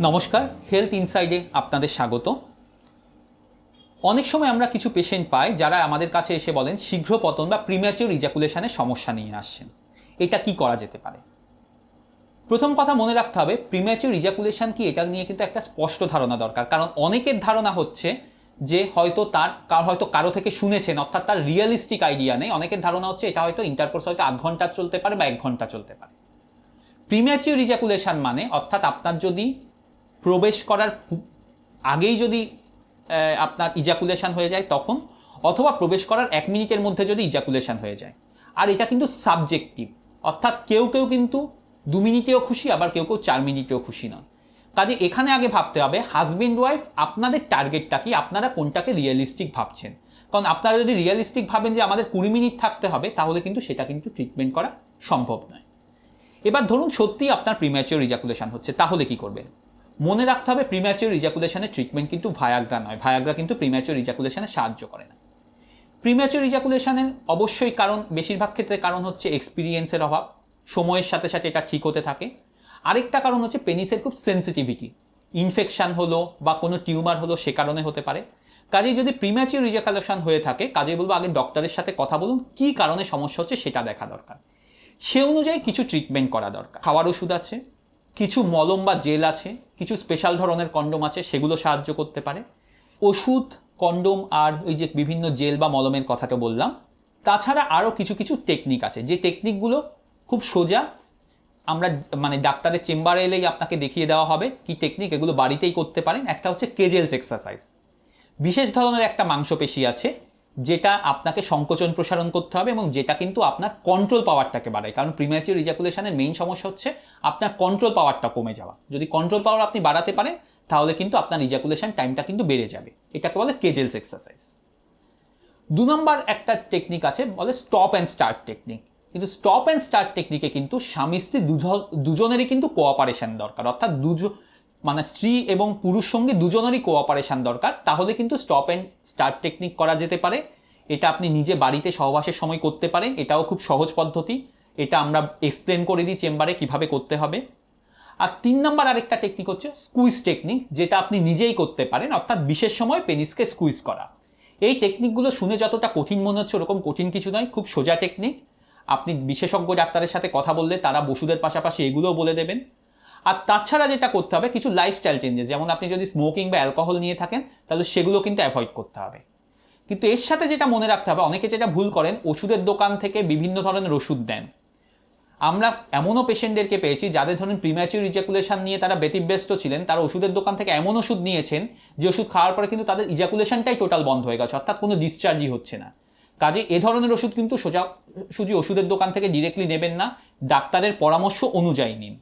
নমস্কার হেলথ ইনসাইডে আপনাদের স্বাগত। অনেক সময় আমরা কিছু পেশেন্ট পাই যারা আমাদের কাছে এসে বলেন, শীঘ্র পতন বা প্রিম্যাচিওর ইজাকুলেশনের সমস্যা নিয়ে আসছেন। এটা কি করা যেতে পারে? প্রথম কথা মনে রাখতে হবে প্রিম্যাচিওর ইজাকুলেশন কি? এটা নিয়ে কিন্তু একটা স্পষ্ট ধারণা দরকার। কারণ অনেকের ধারণা হচ্ছে যে হয়তো তার, কার হয়তো কারও থেকে শুনেছেন, অর্থাৎ তার রিয়েলিস্টিক আইডিয়া নেই। অনেকের ধারণা হচ্ছে এটা হয়তো ইন্টারকোর্স হয়তো আধ ঘণ্টা চলতে পারে বা এক ঘণ্টা চলতে পারে। প্রিম্যাচিওর ইজাকুলেশন মানে অর্থাৎ আপনার যদি প্রবেশ করার আগেই যদি আপনার ইজাকুলেশান হয়ে যায় তখন, অথবা প্রবেশ করার এক মিনিটের মধ্যে যদি ইজাকুলেশান হয়ে যায়। আর এটা কিন্তু সাবজেক্টিভ অর্থাৎ কেউ কেউ কিন্তু দু মিনিটেও খুশি, আবার কেউ কেউ চার মিনিটেও খুশি নন। কাজে এখানে আগে ভাবতে হবে হাজব্যান্ড ওয়াইফ আপনাদের টার্গেটটা কি? আপনারা কোনটাকে রিয়েলিস্টিক ভাবছেন? কারণ আপনারা যদি রিয়েলিস্টিক ভাবেন যে আমাদের কুড়ি মিনিট থাকতে হবে, তাহলে কিন্তু সেটা কিন্তু ট্রিটমেন্ট করা সম্ভব নয়। এবার ধরুন সত্যিই আপনার প্রিম্যাচিওর ইজাকুলেশন হচ্ছে, তাহলে কি করবেন? মনে রাখতে হবে প্রিম্যাচিওর ইজাকুলেশনের ট্রিটমেন্ট কিন্তু ভায়াগ্রা নয়। ভায়াগ্রা কিন্তু প্রিম্যাচিওর ইজাকুলেশনে সাহায্য করে না। প্রিম্যাচিওর ইজাকুলেশনের অবশ্যই কারণ, বেশিরভাগ ক্ষেত্রে কারণ হচ্ছে এক্সপিরিয়েন্সের অভাব, সময়ের সাথে সাথে এটা ঠিক হতে থাকে। আরেকটা কারণ হচ্ছে পেনিসের খুব সেন্সিটিভিটি ইনফেকশান হলো বা কোনো টিউমার হলো সে কারণে হতে পারে। কাজেই যদি প্রিম্যাচিওর ইজাকুলেশন হয়ে থাকে, কাজেই বলব আগে ডক্টরের সাথে কথা বলুন, কী কারণে সমস্যা হচ্ছে সেটা দেখা দরকার। সে অনুযায়ী কিছু ট্রিটমেন্ট করা দরকার। খাওয়ার ওষুধ আছে, কিছু মলম বা জেল আছে কিছু স্পেশাল ধরনের কন্ডোম আছে, সেগুলো সাহায্য করতে পারে। ওষুধ কন্ডোম আর ওই যে বিভিন্ন জেল বা মলমের কথাটা বললাম। তাছাড়া আরও কিছু কিছু টেকনিক আছে। যে টেকনিকগুলো খুব সোজা, আমরা মানে ডাক্তারের চেম্বারে এলেই আপনাকে দেখিয়ে দেওয়া হবে কি টেকনিক এগুলো বাড়িতেই করতে পারেন। একটা হচ্ছে কেজেলস এক্সারসাইজ বিশেষ ধরনের একটা মাংসপেশি আছে যেটা আপনাকে সংকোচন প্রসারণ করতে হবে এবং যেটা কিন্তু আপনার কন্ট্রোল পাওয়ারটাকে বাড়ায়। কারণ প্রিম্যাচিওর ইজাকুলেশনের মেইন সমস্যা হচ্ছে আপনার কন্ট্রোল পাওয়ারটা কমে যাওয়া। যদি কন্ট্রোল পাওয়ার আপনি বাড়াতে পারেন, তাহলে কিন্তু আপনার ইজাকুলেশন টাইমটা কিন্তু বেড়ে যাবে। এটাকে বলে কেজেলস এক্সারসাইজ দু নম্বর একটা টেকনিক আছে, বলে স্টপ অ্যান্ড স্টার্ট টেকনিক কিন্তু স্টপ অ্যান্ড স্টার্ট টেকনিকে কিন্তু স্বামী স্ত্রী দুজন দুজনেরই কিন্তু কোঅপারেশন দরকার। অর্থাৎ দুজন মানে স্ত্রী এবং পুরুষ সঙ্গে দুজনেরই কোঅপারেশন দরকার। তাহলে কিন্তু স্টপ অ্যান্ড স্টার্ট টেকনিক করা যেতে পারে। এটা আপনি নিজে বাড়িতে সহবাসের সময় করতে পারেন। এটাও খুব সহজ পদ্ধতি। এটা আমরা এক্সপ্লেন করে দিই চেম্বারে কীভাবে করতে হবে। আর তিন নম্বর আরেকটা টেকনিক হচ্ছে স্কুইজ টেকনিক যেটা আপনি নিজেই করতে পারেন, অর্থাৎ বিশেষ সময় পেনিসকে স্কুইজ করা। এই টেকনিকগুলো শুনে যতটা কঠিন মনে হচ্ছে ওরকম কঠিন কিছু নয়, খুব সোজা টেকনিক আপনি বিশেষজ্ঞ ডাক্তারের সাথে কথা বললে তারা বসুদের পাশাপাশি এগুলোও বলে দেবেন। আর তাছাড়া যেটা করতে হবে, কিছু লাইফস্টাইল চেঞ্জেস যেমন আপনি যদি স্মোকিং বা অ্যালকোহল নিয়ে থাকেন, তাহলে সেগুলো কিন্তু অ্যাভয়েড করতে হবে। কিন্তু এর সাথে যেটা মনে রাখতে হবে, অনেকে যেটা ভুল করেন, ওষুধের দোকান থেকে বিভিন্ন ধরনের ওষুধ দেন। আমরা এমনও পেশেন্টদেরকে পেয়েছি, যাদের ধরুন প্রিম্যাচিউর ইজাকুলেশন নিয়ে তারা ব্যতিব্যস্ত ছিলেন, তারা ওষুধের দোকান থেকে এমন ওষুধ নিয়েছেন, যে ওষুধ খাওয়ার পরে কিন্তু তাদের ইজাকুলেশনটাই টোটাল বন্ধ হয়ে গেছে, অর্থাৎ কোনো ডিসচার্জই হচ্ছে না। কাজে এ ধরনের ওষুধ কিন্তু সোজা সুজি ওষুধের দোকান থেকে ডিরেক্টলি নেবেন না, ডাক্তারের পরামর্শ অনুযায়ী নিন।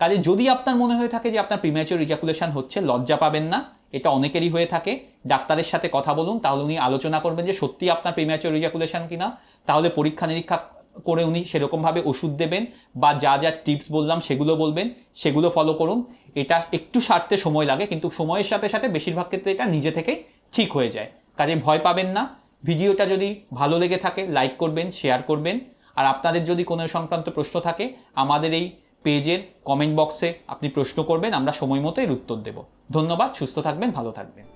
কাজে যদি আপনার মনে হয়ে থাকে যে আপনার প্রিম্যাচিওর ইজাকুলেশন হচ্ছে, লজ্জা পাবেন না, এটা অনেকেরই হয়ে থাকে। ডাক্তারের সাথে কথা বলুন, তাহলে উনি আলোচনা করবেন যে সত্যি আপনার প্রিম্যাচিওর ইজাকুলেশন কিনা। তাহলে পরীক্ষা নিরীক্ষা করে উনি সেরকমভাবে ওষুধ দেবেন বা যা যা টিপস বললাম সেগুলো বলবেন, সেগুলো ফলো করুন। এটা একটু সারতে সময় লাগে, কিন্তু সময়ের সাথে সাথে বেশিরভাগ ক্ষেত্রে এটা নিজে থেকেই ঠিক হয়ে যায়। কাজে ভয় পাবেন না। ভিডিওটা যদি ভালো লেগে থাকে লাইক করবেন শেয়ার করবেন। আর আপনাদের যদি কোনো সংক্রান্ত প্রশ্ন থাকে, আমাদের এই পেজের কমেন্ট বক্সে আপনি প্রশ্ন করবেন, আমরা সময় মতো এর উত্তর দেব। ধন্যবাদ, সুস্থ থাকবেন, ভালো থাকবেন।